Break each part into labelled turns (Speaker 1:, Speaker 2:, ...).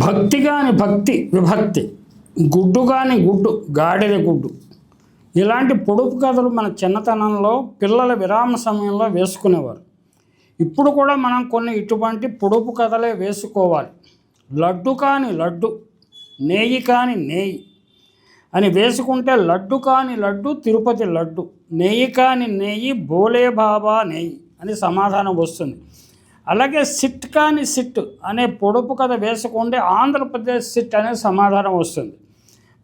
Speaker 1: భక్తి కాని భక్తి విభక్తి. గుడ్డు కాని గుడ్డు గాడిద గుడ్డు. ఇలాంటి పొడుపు కథలు మన చిన్నతనంలో పిల్లల విరామ సమయంలో వేసుకునేవారు. ఇప్పుడు కూడా మనం కొన్ని ఇటువంటి పొడుపు కథలే వేసుకోవాలి. లడ్డు కాని లడ్డు నెయ్యి కాని నెయ్యి అని వేసుకుంటే లడ్డు కాని లడ్డు తిరుపతి లడ్డు నెయ్యి కాని నెయ్యి బోలే బాబా నెయ్యి అని సమాధానం వస్తుంది. అలాగే సిట్ కాని సిట్ అనే పొడుపు కథ వేసుకుంటే ఆంధ్రప్రదేశ్ సిట్ అనే సమాధానం వస్తుంది.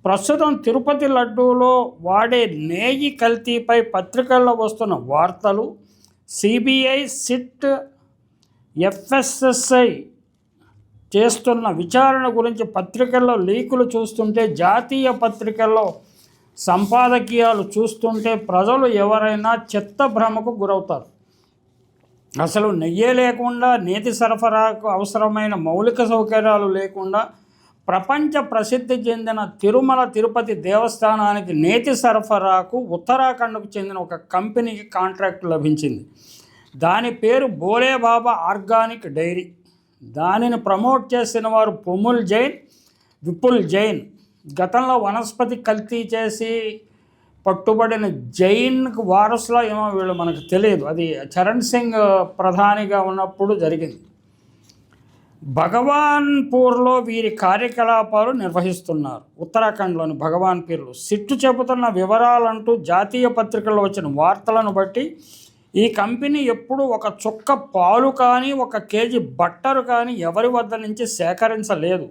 Speaker 1: ప్రస్తుతం తిరుపతి లడ్డూలో వాడే నేయి కల్తీపై పత్రికల్లో వస్తున్న వార్తలు సిబిఐ సిట్ ఎఫ్ఎస్ఎస్ఐ చేస్తున్న విచారణ గురించి పత్రికల్లో లీకులు చూస్తుంటే జాతీయ పత్రికల్లో సంపాదకీయాలు చూస్తుంటే ప్రజలు ఎవరైనా చెత్త భ్రమకు గురవుతారు. అసలు నెయ్యే లేకుండా నీటి సరఫరాకు అవసరమైన మౌలిక సౌకర్యాలు లేకుండా ప్రపంచ ప్రసిద్ధి చెందిన తిరుమల తిరుపతి దేవస్థానానికి నేతి సరఫరాకు ఉత్తరాఖండ్కు చెందిన ఒక కంపెనీకి కాంట్రాక్ట్ లభించింది. దాని పేరు బోలేబాబా ఆర్గానిక్ డైరీ. దానిని ప్రమోట్ చేసిన వారు పొముల్ జైన్ విపుల్ జైన్. గతంలో వనస్పతి కల్తీ చేసి పట్టుబడిన జైన్ వారసులో ఏమో వీళ్ళు మనకు తెలియదు. అది చరణ్ సింగ్ ప్రధానిగా ఉన్నప్పుడు జరిగింది. భగవాన్పూర్లో వీరి కార్యకలాపాలు నిర్వహిస్తున్నారు. ఉత్తరాఖండ్లోని భగవాన్పూర్లో సిట్టు చెబుతున్న వివరాలంటూ జాతీయ పత్రికల్లో వచ్చిన వార్తలను బట్టి ఈ కంపెనీ ఎప్పుడు ఒక చుక్క పాలు కానీ ఒక కేజీ బట్టరు కానీ ఎవరి వద్ద నుంచి సేకరించలేదు.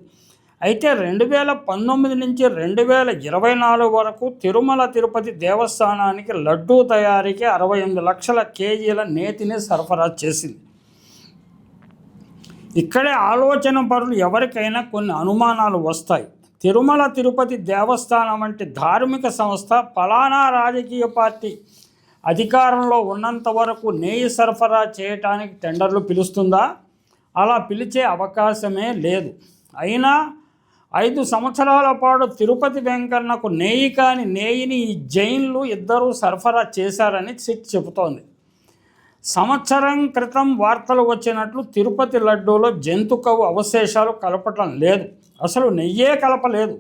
Speaker 1: అయితే రెండు వేల పంతొమ్మిది నుంచి రెండు వేల ఇరవై నాలుగు వరకు తిరుమల తిరుపతి దేవస్థానానికి లడ్డూ తయారీకి అరవై ఎనిమిది లక్షల కేజీల నేతిని సరఫరా చేసింది. ఇక్కడే ఆలోచన పరులు ఎవరికైనా కొన్ని అనుమానాలు వస్తాయి. తిరుమల తిరుపతి దేవస్థానం వంటి ధార్మిక సంస్థ ఫలానా రాజకీయ పార్టీ అధికారంలో ఉన్నంత వరకు నెయ్యి సరఫరా చేయటానికి టెండర్లు పిలుస్తుందా? అలా పిలిచే అవకాశమే లేదు. అయినా ఐదు సంవత్సరాల పాటు తిరుపతి వెంకన్నకు నెయ్యి కాని నెయ్యిని ఈ జైన్లు ఇద్దరూ సరఫరా చేశారని సిట్ చెబుతోంది. సంవత్సరం క్రితం వార్తలు వచ్చినట్లు తిరుపతి లడ్డూలో జంతు కవ్వు అవశేషాలు కలపటం లేదు. అసలు నెయ్యే కలపలేదు.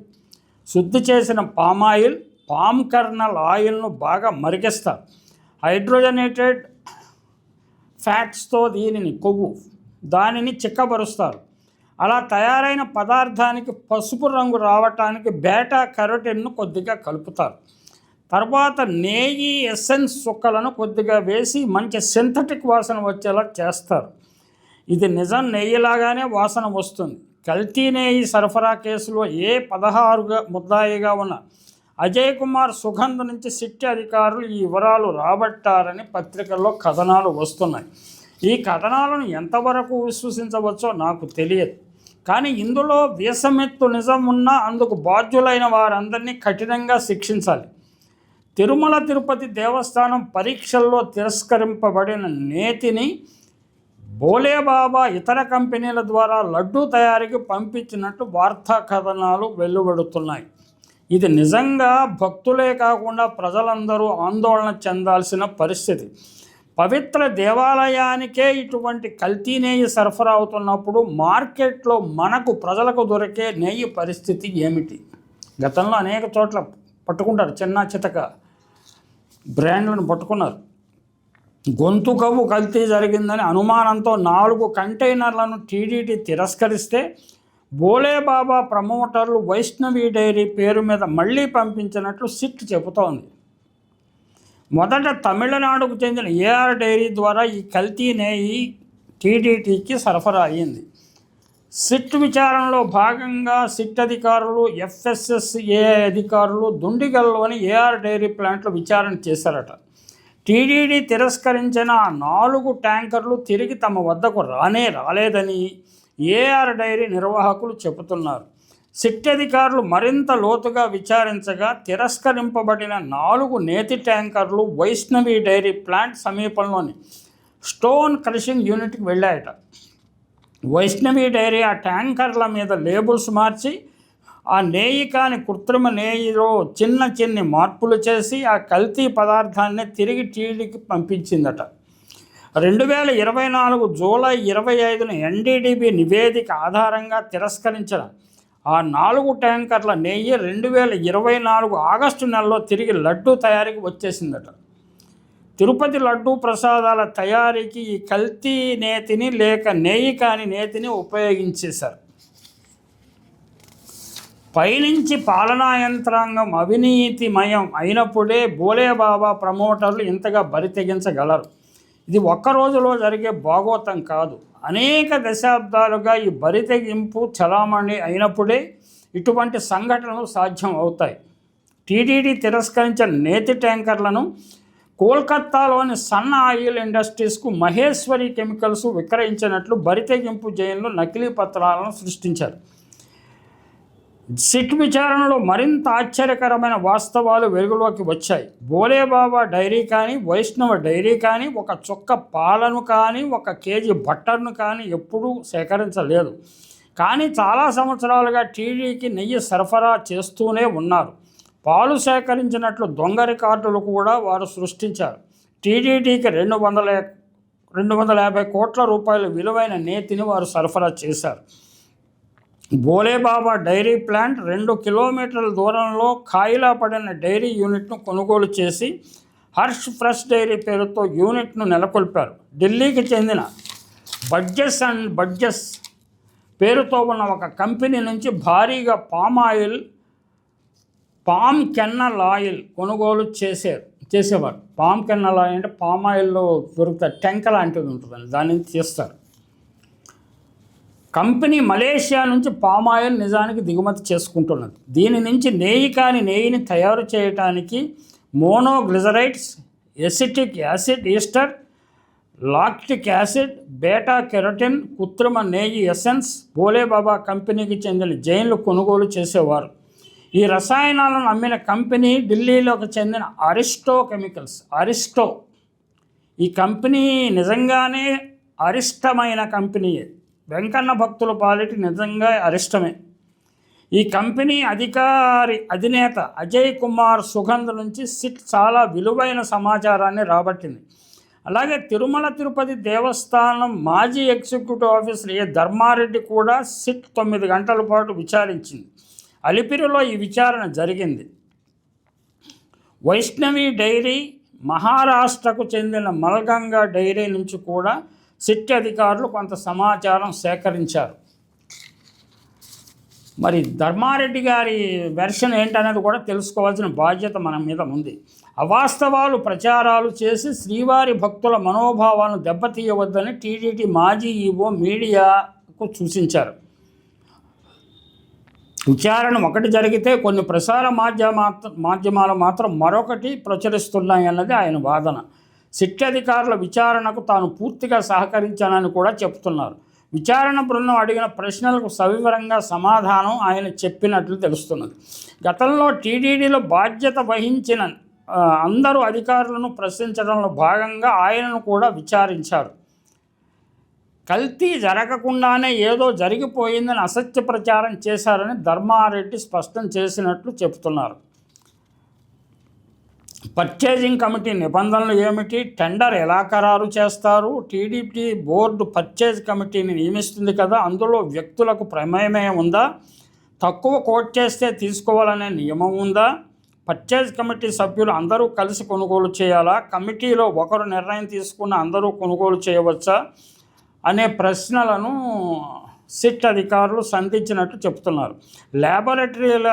Speaker 1: శుద్ధి చేసిన పామాయిల్ పామ్ కర్నల్ ఆయిల్ను బాగా మరిగిస్తారు. హైడ్రోజనేటెడ్ ఫ్యాట్స్తో దీనిని కొవ్వు దానిని చిక్కబరుస్తారు. అలా తయారైన పదార్థానికి పసుపు రంగు రావటానికి బేటా కరోటిన్ను కొద్దిగా కలుపుతారు. తర్వాత నేయి ఎసెన్స్ చుక్కలను కొద్దిగా వేసి మంచి సింథటిక్ వాసన వచ్చేలా చేస్తారు. ఇది నిజం నెయ్యిలాగానే వాసన వస్తుంది. కల్తీ నేయి సరఫరా కేసులో ఏ పదహారుగా ముద్దాయిగా ఉన్న అజయ్ కుమార్ సుగంధ్ నుంచి సిట్టి అధికారులు ఈ వివరాలు రాబట్టారని పత్రికల్లో కథనాలు వస్తున్నాయి. ఈ కథనాలను ఎంతవరకు విశ్వసించవచ్చో నాకు తెలియదు. కానీ ఇందులో వీసమెత్తు నిజం ఉన్నా అందుకు బాధ్యులైన వారందరినీ కఠినంగా శిక్షించాలి. తిరుమల తిరుపతి దేవస్థానం పరీక్షల్లో తిరస్కరింపబడిన నేతిని బోలేబాబా ఇతర కంపెనీల ద్వారా లడ్డూ తయారీకి పంపించినట్టు వార్తా కథనాలు వెలువడుతున్నాయి. ఇది నిజంగా భక్తులే కాకుండా ప్రజలందరూ ఆందోళన చెందాల్సిన పరిస్థితి. పవిత్ర దేవాలయానికే ఇటువంటి కల్తీ నెయ్యి సరఫరా అవుతున్నప్పుడు మార్కెట్లో మనకు ప్రజలకు దొరికే నెయ్యి పరిస్థితి ఏమిటి? గతంలో అనేక చోట్ల పట్టుకుంటారు చిన్న చితక బ్రాండ్లను పట్టుకున్నారు. గొంతు కవ్వు కల్తీ జరిగిందని అనుమానంతో నాలుగు కంటైనర్లను టీడీటీ తిరస్కరిస్తే బోలేబాబా ప్రమోటర్లు వైష్ణవి డైరీ పేరు మీద మళ్ళీ పంపించినట్లు సిట్ చెబుతోంది. మొదట తమిళనాడుకు చెందిన ఏఆర్ డైరీ ద్వారా ఈ కల్తీ నెయ్యి టీడీటీకి సరఫరా అయింది సిట్ విచారణలో భాగంగా సిట్ అధికారులు ఎఫ్ఎస్ఎస్ఏ అధికారులు దుండిగల్లోని ఏఆర్ డైరీ ప్లాంట్లో విచారణ చేశారట. టీడీడీ తిరస్కరించిన నాలుగు ట్యాంకర్లు తిరిగి తమ వద్దకు రానే రాలేదని ఏఆర్ డైరీ నిర్వాహకులు చెబుతున్నారు. సిట్ అధికారులు మరింత లోతుగా విచారించగా తిరస్కరింపబడిన నాలుగు నేతి ట్యాంకర్లు వైష్ణవి డైరీ ప్లాంట్ సమీపంలోని స్టోన్ క్రషింగ్ యూనిట్కి వెళ్ళాయట. వైష్ణవి డైరీ ఆ ట్యాంకర్ల మీద లేబుల్స్ మార్చి ఆ నేయి కాని కృత్రిమ నేయిలో చిన్న చిన్ని మార్పులు చేసి ఆ కల్తీ పదార్థాన్ని తిరిగి టీడీకి పంపించిందట. రెండు వేల ఇరవై నాలుగు జూలై ఇరవై ఐదున ఎన్డీడీబీ నివేదిక ఆధారంగా తిరస్కరించిన ఆ నాలుగు ట్యాంకర్ల నెయ్యి రెండు వేల ఇరవై నాలుగు ఆగస్టు నెలలో తిరిగి లడ్డు తయారీకి వచ్చేసిందట. తిరుపతి లడ్డు ప్రసాదాల తయారీకి ఈ కల్తీ నేతిని లేక నెయ్యి కాని నేతిని ఉపయోగించేశారు. పైనుంచి పాలనా యంత్రాంగం అవినీతిమయం అయినప్పుడే బోలేబాబా ప్రమోటర్లు ఇంతగా బరి తెగించగలరు. ఇది ఒక్క రోజులో జరిగే భాగోతం కాదు. అనేక దశాబ్దాలుగా ఈ బరితెగింపు చలామణి అయినప్పుడే ఇటువంటి సంఘటనలు సాధ్యం అవుతాయి. టీటీడీ తిరస్కరించిన నేతి ట్యాంకర్లను కోల్కత్తాలోని సన్న ఆయిల్ ఇండస్ట్రీస్కు మహేశ్వరి కెమికల్స్ విక్రయించినట్లు బరితెగింపు జైల్లో నకిలీ పత్రాలను సృష్టించారు. సిట్ విచారణలో మరింత ఆశ్చర్యకరమైన వాస్తవాలు వెలుగులోకి వచ్చాయి. బోలేబాబా డైరీ కానీ వైష్ణవ డైరీ కానీ ఒక చుక్క పాలను కానీ ఒక కేజీ బట్టర్ను కానీ ఎప్పుడూ సేకరించలేదు. కానీ చాలా సంవత్సరాలుగా టీడీకి నెయ్యి సరఫరా చేస్తూనే ఉన్నారు. పాలు సేకరించినట్లు దొంగ రికార్డులు కూడా వారు సృష్టించారు. టీడీటీకి రెండు వందల రెండు వందల యాభై కోట్ల రూపాయల విలువైన నేతిని వారు సరఫరా చేశారు. బోలేబాబా డైరీ ప్లాంట్ రెండు కిలోమీటర్ల దూరంలో ఖాయిలా పడిన డైరీ యూనిట్ను కొనుగోలు చేసి హర్ష్ ఫ్రెష్ డైరీ పేరుతో యూనిట్ను నెలకొల్పారు. ఢిల్లీకి చెందిన బడ్జెస్ అండ్ బడ్జెస్ పేరుతో ఉన్న ఒక కంపెనీ నుంచి భారీగా palm oil palm kernel oil కొనుగోలు చేశారు చేసేవారు. పామ్ కెన్నల్ ఆయిల్ అంటే పామ్ ఆయిల్లో దొరుకుతారు టెంక లాంటిది ఉంటుందండి దాని నుంచి తీస్తారు. కంపెనీ మలేషియా నుంచి పామాయిల్ నిజానికి దిగుమతి చేసుకుంటున్నది. దీని నుంచి నెయ్యి కాని నెయ్యిని తయారు చేయడానికి monoglycerides acetic acid ester lactic acid beta carotene కృత్రిమ నెయ్యి ఎసెన్స్ బోలేబాబా కంపెనీకి చెందిన జైన్లు కొనుగోలు చేసేవారు. ఈ రసాయనాలను అమ్మిన కంపెనీ ఢిల్లీలోకి చెందిన అరిస్టో కెమికల్స్ అరిస్టో. ఈ కంపెనీ నిజంగానే అరిష్టమైన కంపెనీయే. వెంకన్న భక్తుల పాలిటి నిజంగా అరిష్టమే. ఈ కంపెనీ అధికారి అధినేత అజయ్ కుమార్ సుగంధ్ నుంచి సిట్ చాలా విలువైన సమాచారాన్ని రాబట్టింది. అలాగే తిరుమల తిరుపతి దేవస్థానం మాజీ ఎగ్జిక్యూటివ్ ఆఫీసర్ ఏ. ధర్మారెడ్డి కూడా సిట్ తొమ్మిది గంటల పాటు విచారించింది. అలిపిరిలో ఈ విచారణ జరిగింది. వైష్ణవి డైరీ మహారాష్ట్రకు చెందిన మల్గంగా డైరీ నుంచి కూడా సిట్ అధికారులు కొంత సమాచారం సేకరించారు. మరి ధర్మారెడ్డి గారి వెర్షన్ ఏంటనేది కూడా తెలుసుకోవాల్సిన బాధ్యత మన మీద ఉంది. అవాస్తవాలు ప్రచారాలు చేసి శ్రీవారి భక్తుల మనోభావాలను దెబ్బతీయవద్దని టీడీటీ మాజీ ఈవో మీడియాకు సూచించారు. విచారణ ఒకటి జరిగితే కొన్ని ప్రసార మాధ్యమా మాధ్యమాలు మాత్రం మరొకటి ప్రచురిస్తున్నాయన్నది ఆయన వాదన. శిక్షాధికారుల విచారణకు తాను పూర్తిగా సహకరించానని కూడా చెప్తున్నారు. విచారణ బృందం అడిగిన ప్రశ్నలకు సవివరంగా సమాధానం ఆయన చెప్పినట్లు తెలుస్తున్నది. గతంలో టీడీడీలో బాధ్యత వహించిన అందరూ అధికారులను ప్రశ్నించడంలో భాగంగా ఆయనను కూడా విచారించారు. కల్తీ జరగకుండానే ఏదో జరిగిపోయిందని అసత్య ప్రచారం చేశారని ధర్మారెడ్డి స్పష్టం చేసినట్లు చెబుతున్నారు. పర్చేజింగ్ కమిటీ నిబంధనలు ఏమిటి? టెండర్ ఎలా ఖరారు చేస్తారు? టీడీపీ బోర్డు పర్చేజ్ కమిటీని నియమిస్తుంది కదా అందులో వ్యక్తులకు ప్రమేయమే ఉందా? తక్కువ కోట్ చేస్తే తీసుకోవాలనే నియమం ఉందా? పర్చేజ్ కమిటీ సభ్యులు అందరూ కలిసి కొనుగోలు చేయాలా? కమిటీలో ఒకరు నిర్ణయం తీసుకున్న అందరూ కొనుగోలు చేయవచ్చా? అనే ప్రశ్నలను సిట్ అధికారులు సంధించినట్లు చెప్తున్నారు ల్యాబొరేటరీల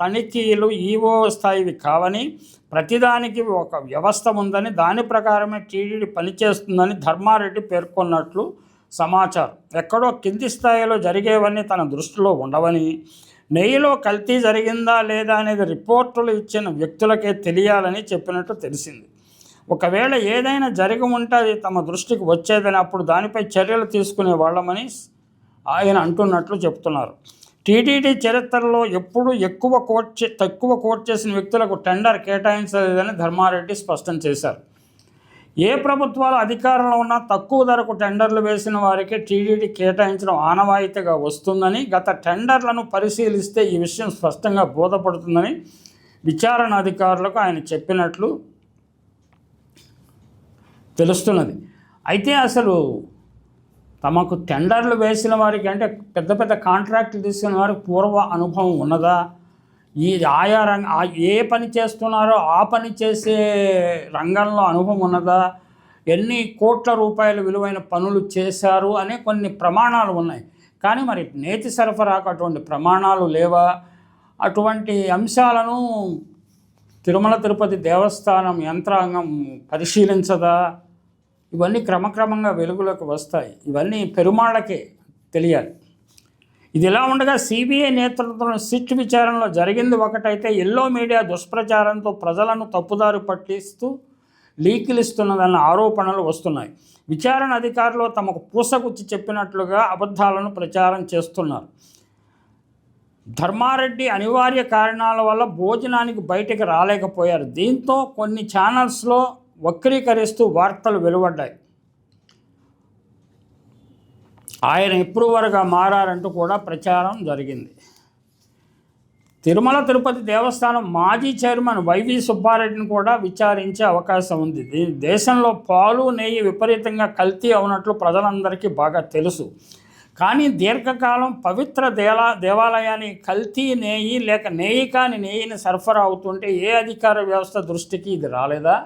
Speaker 1: తనిఖీలు ఈఓ స్థాయివి కావని ప్రతిదానికి ఒక వ్యవస్థ ఉందని దాని ప్రకారమే టీడీడీ పనిచేస్తుందని ధర్మారెడ్డి పేర్కొన్నట్లు సమాచారం. ఎక్కడో కింది స్థాయిలో జరిగేవన్నీ తన దృష్టిలో ఉండవని నెయ్యిలో కల్తీ జరిగిందా లేదా అనేది రిపోర్టులు ఇచ్చిన వ్యక్తులకే తెలియాలని చెప్పినట్టు తెలిసింది. ఒకవేళ ఏదైనా జరిగి ఉంటే అది తమ దృష్టికి వచ్చేదని అప్పుడు దానిపై చర్యలు తీసుకునే వాళ్ళమని ఆయన అంటున్నట్లు చెప్తున్నారు. టీటీడీ చరిత్రలో ఎప్పుడూ ఎక్కువ కోట్ చే తక్కువ కోట్ చేసిన వ్యక్తులకు టెండర్ కేటాయించలేదని ధర్మారెడ్డి స్పష్టం చేశారు. ఏ ప్రభుత్వాలు అధికారంలో ఉన్నా తక్కువ ధరకు టెండర్లు వేసిన వారికి టీడీడీ కేటాయించడం ఆనవాయితీగా వస్తుందని గత టెండర్లను పరిశీలిస్తే ఈ విషయం స్పష్టంగా బోధపడుతుందని విచారణ అధికారులకు ఆయన చెప్పినట్లు తెలుస్తున్నది. అయితే అసలు తమకు టెండర్లు వేసిన వారికి అంటే పెద్ద పెద్ద కాంట్రాక్టులు తీసుకున్న వారికి పూర్వ అనుభవం ఉన్నదా? ఈ ఆయా రంగ ఏ పని చేస్తున్నారో ఆ పని చేసే రంగంలో అనుభవం ఉన్నదా? ఎన్ని కోట్ల రూపాయల విలువైన పనులు చేశారు అనే కొన్ని ప్రమాణాలు ఉన్నాయి. కానీ మరి నేతి సరఫరాకు అటువంటి ప్రమాణాలు లేవా? అటువంటి అంశాలను తిరుమల తిరుపతి దేవస్థానం యంత్రాంగం పరిశీలించదా? ఇవన్నీ క్రమక్రమంగా వెలుగులోకి వస్తాయి. ఇవన్నీ పెరుమాళ్ళకే తెలియాలి. ఇది ఇలా ఉండగా సిబిఐ నేతృత్వంలో సిట్ విచారణలో జరిగింది ఒకటైతే ఎల్లో మీడియా దుష్ప్రచారంతో ప్రజలను తప్పుదారు పట్టిస్తూ లీకిలిస్తున్నదన్న ఆరోపణలు వస్తున్నాయి. విచారణ అధికారులు తమకు పూసగుచ్చి చెప్పినట్లుగా అబద్ధాలను ప్రచారం చేస్తున్నారు. ధర్మారెడ్డి అనివార్య కారణాల వల్ల భోజనానికి బయటకు రాలేకపోయారు. దీంతో కొన్ని ఛానల్స్లో వక్రీకరిస్తూ వార్తలు వెలువడ్డాయి. ఆయన ఎప్రూవర్గా మారారంటూ కూడా ప్రచారం జరిగింది. తిరుమల తిరుపతి దేవస్థానం మాజీ చైర్మన్ వైవి సుబ్బారెడ్డిని కూడా విచారించే అవకాశం ఉంది. దేశంలో పాలు నెయ్యి విపరీతంగా కల్తీ అవునట్లు ప్రజలందరికీ బాగా తెలుసు. కానీ దీర్ఘకాలం పవిత్ర దేలా దేవాలయాన్ని కల్తీ నెయ్యి లేక నెయ్యి కాని నెయ్యిని సరఫరా అవుతుంటే ఏ అధికార వ్యవస్థ దృష్టికి ఇది రాలేదా?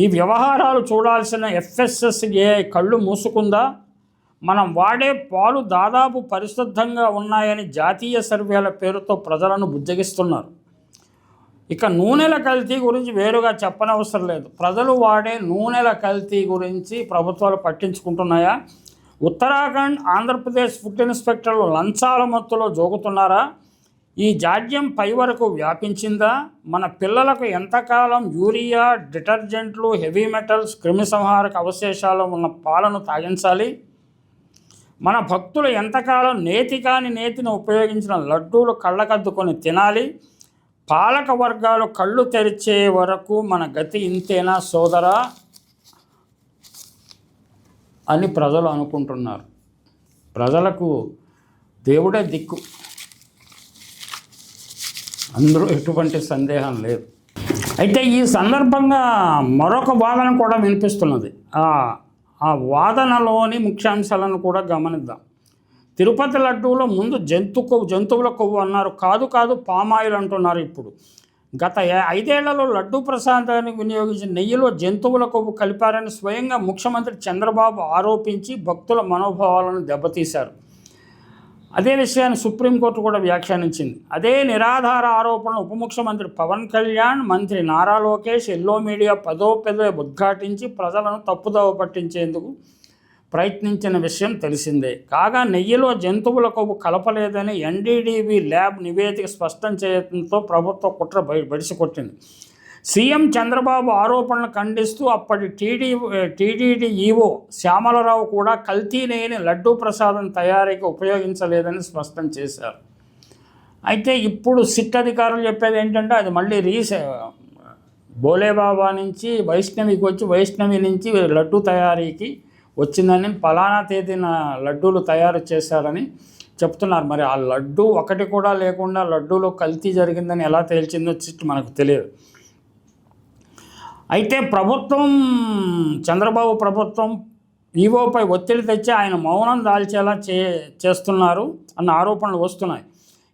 Speaker 1: ఈ వ్యవహారాలు చూడాల్సిన ఎఫ్ఎస్ఎస్ఏ కళ్ళు మూసుకుందా? మనం వాడే పాలు దాదాపు పరిశుద్ధంగా ఉన్నాయని జాతీయ సర్వేల పేరుతో ప్రజలను బుజ్జగిస్తున్నారు. ఇక నూనెల కల్తీ గురించి వేరుగా చెప్పనవసరం లేదు. ప్రజలు వాడే నూనెల కల్తీ గురించి ప్రభుత్వాలు పట్టించుకుంటున్నాయా? ఉత్తరాఖండ్ ఆంధ్రప్రదేశ్ ఫుడ్ ఇన్స్పెక్టర్లు లంచాల మత్తులో జోగుతున్నారా? ఈ జాడ్యం పై వరకు వ్యాపించిందా? మన పిల్లలకు ఎంతకాలం యూరియా డిటర్జెంట్లు హెవీ మెటల్స్ క్రిమిసంహారక అవశేషాలు ఉన్న పాలను తాగించాలి? మన భక్తులు ఎంతకాలం నేతి కాని నేతిని ఉపయోగించిన లడ్డూలు కళ్ళకద్దుకొని తినాలి? పాలక వర్గాలు కళ్ళు తెరిచే వరకు మన గతి ఇంతేనా సోదరా? అని ప్రజలు అనుకుంటున్నారు. ప్రజలకు దేవుడే దిక్కు. అందులో ఎటువంటి సందేహం లేదు. అయితే ఈ సందర్భంగా మరొక వాదన కూడా వినిపిస్తున్నది. ఆ వాదనలోని ముఖ్యాంశాలను కూడా గమనిద్దాం. తిరుపతి లడ్డూలో ముందు జంతు కొవ్వు జంతువుల కొవ్వు అన్నారు. కాదు కాదు పామాయిల్ అంటున్నారు ఇప్పుడు. గత ఐదేళ్ళలో లడ్డూ ప్రసాదానికి వినియోగించిన నెయ్యిలో జంతువుల కొవ్వు కలిపారని స్వయంగా ముఖ్యమంత్రి చంద్రబాబు ఆరోపించి భక్తుల మనోభావాలను దెబ్బతీశారు. అదే విషయాన్ని సుప్రీంకోర్టు కూడా వ్యాఖ్యానించింది. అదే నిరాధార ఆరోపణలు ఉప ముఖ్యమంత్రి పవన్ కళ్యాణ్ మంత్రి నారా లోకేష్ ఎల్లో మీడియా పదో పదే ఉద్ఘాటించి ప్రజలను తప్పుదోవ పట్టించేందుకు ప్రయత్నించిన విషయం తెలిసిందే. కాగా నెయ్యిలో జంతువుల కొవ్వు కలపలేదని ఎన్డీడీబీ ల్యాబ్ నివేదిక స్పష్టం చేయడంతో ప్రభుత్వ కుట్ర బయ బడిసికొట్టింది. సీఎం చంద్రబాబు ఆరోపణలు ఖండిస్తూ అప్పటి టీడీ టీడీడీ ఈవో శ్యామలరావు కూడా కల్తీ నెయ్యిని లడ్డూ ప్రసాదం తయారీకి ఉపయోగించలేదని స్పష్టం చేశారు. అయితే ఇప్పుడు సిట్ అధికారులు చెప్పేది ఏంటంటే అది మళ్ళీ రీస బోలేబాబా నుంచి వైష్ణవికి వచ్చి వైష్ణవి నుంచి లడ్డు తయారీకి వచ్చిందని ఫలానా తేదీన లడ్డూలు తయారు చేశారని చెప్తున్నారు. మరి ఆ లడ్డు ఒకటి కూడా లేకుండా లడ్డూలో కల్తీ జరిగిందని ఎలా తేల్చిందో చిట్టు మనకు తెలియదు. అయితే ప్రభుత్వం చంద్రబాబు ప్రభుత్వం ఈవోపై ఒత్తిడి తెచ్చి ఆయన మౌనం దాల్చేలా చే చేస్తున్నారు అన్న ఆరోపణలు వస్తున్నాయి.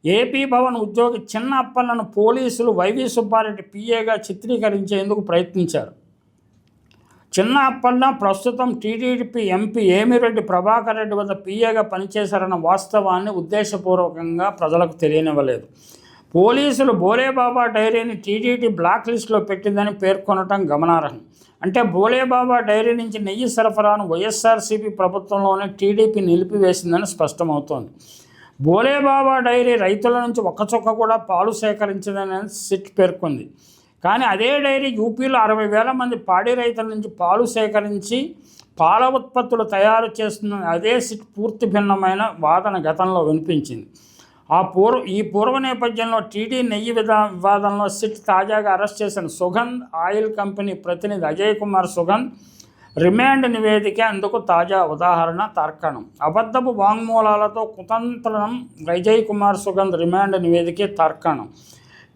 Speaker 1: ఏపీ భవన్ ఉద్యోగి చిన్న అప్పన్నను పోలీసులు వైవి సుబ్బారెడ్డి పిఏగా చిత్రీకరించేందుకు ప్రయత్నించారు. చిన్న అప్పన్న ప్రస్తుతం టీడీపీ ఎంపీ ఏమిరెడ్డి ప్రభాకర్ రెడ్డి వద్ద పిఏగా పనిచేశారన్న వాస్తవాన్ని ఉద్దేశపూర్వకంగా ప్రజలకు తెలియనివ్వలేదు. పోలీసులు బోలేబాబా డైరీని టీడీటీ బ్లాక్ లిస్టులో పెట్టిందని పేర్కొనటం గమనార్హం. అంటే బోలేబాబా డైరీ నుంచి నెయ్యి సరఫరాను వైఎస్ఆర్సీపీ ప్రభుత్వంలోనే టీడీపీ నిలిపివేసిందని స్పష్టమవుతోంది. బోలేబాబా డైరీ రైతుల నుంచి ఒక్క చుక్క కూడా పాలు సేకరించదని సిట్ పేర్కొంది. కానీ అదే డైరీ యూపీలో అరవై వేల మంది పాడి రైతుల నుంచి పాలు సేకరించి పాల ఉత్పత్తులు తయారు చేస్తున్న అదే సిట్ పూర్తి భిన్నమైన వాదన గతంలో వినిపించింది. ఆ పూర్వ ఈ పూర్వ నేపథ్యంలో టీడీ నెయ్యి విధా వివాదంలో సిట్ తాజాగా అరెస్ట్ చేసిన సుగంధ్ ఆయిల్ కంపెనీ ప్రతినిధి అజయ్ కుమార్ సుగంధ్ రిమాండ్ నివేదిక అందుకు తాజా ఉదాహరణ తర్కణం. అబద్ధపు వాంగ్మూలాలతో కుతంత్రం అజయ్ కుమార్ సుగంధ్ రిమాండ్ నివేదిక తర్కణం.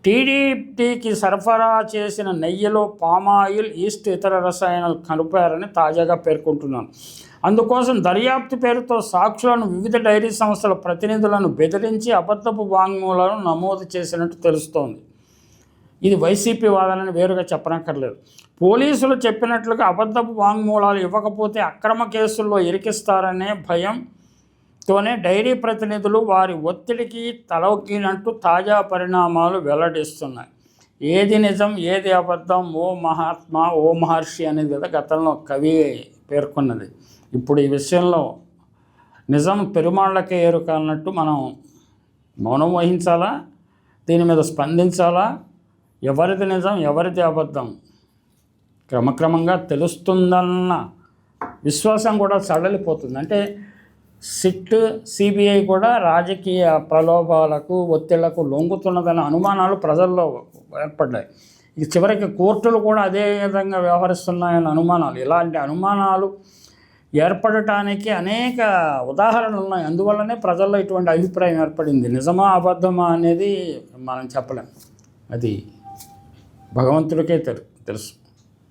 Speaker 1: టీడీపీకి సరఫరా చేసిన నెయ్యిలో పామాయిల్ ఈస్ట్ ఇతర రసాయనాలు కలిపారని తాజాగా పేర్కొంటున్నాను అందుకోసం దర్యాప్తు పేరుతో సాక్షులను వివిధ డైరీ సంస్థల ప్రతినిధులను బెదిరించి అబద్ధపు వాంగ్మూలాలను నమోదు చేసినట్టు తెలుస్తోంది. ఇది వైసీపీ వాదనని వేరుగా చెప్పనక్కర్లేదు. పోలీసులు చెప్పినట్లుగా అబద్ధపు వాంగ్మూలాలు ఇవ్వకపోతే అక్రమ కేసుల్లో ఇరికిస్తారనే భయంతోనే డైరీ ప్రతినిధులు వారి ఒత్తిడికి తలొక్కినట్టు తాజా పరిణామాలు వెల్లడిస్తున్నాయి. ఏది నిజం ఏది అబద్ధం ఓ మహాత్మా ఓ మహర్షి అనేది కదా గతంలో కవి పేర్కొన్నది. ఇప్పుడు ఈ విషయంలో నిజం పెరుమాళ్ళకే ఎరుక అన్నట్టు మనం మౌనం వహించాలా? దీని మీద స్పందించాలా? ఎవరిది నిజం ఎవరిది అబద్ధం? క్రమక్రమంగా తెలుస్తుందన్న విశ్వాసం కూడా సడలిపోతుంది. అంటే సిట్ సిబిఐ కూడా రాజకీయ ప్రలోభాలకు ఒత్తిళ్ళకు లొంగుతున్నదన్న అనుమానాలు ప్రజల్లో ఏర్పడ్డాయి. ఇక చివరికి కోర్టులు కూడా అదే విధంగా వ్యవహరిస్తున్నాయన్న అనుమానాలు. ఇలాంటి అనుమానాలు ఏర్పడటానికి అనేక ఉదాహరణలు ఉన్నాయి. అందువల్లనే ప్రజల్లో ఇటువంటి అభిప్రాయం ఏర్పడింది. నిజమా అబద్ధమా అనేది మనం చెప్పలేం. అది భగవంతుడికే తెలు తెలుసు.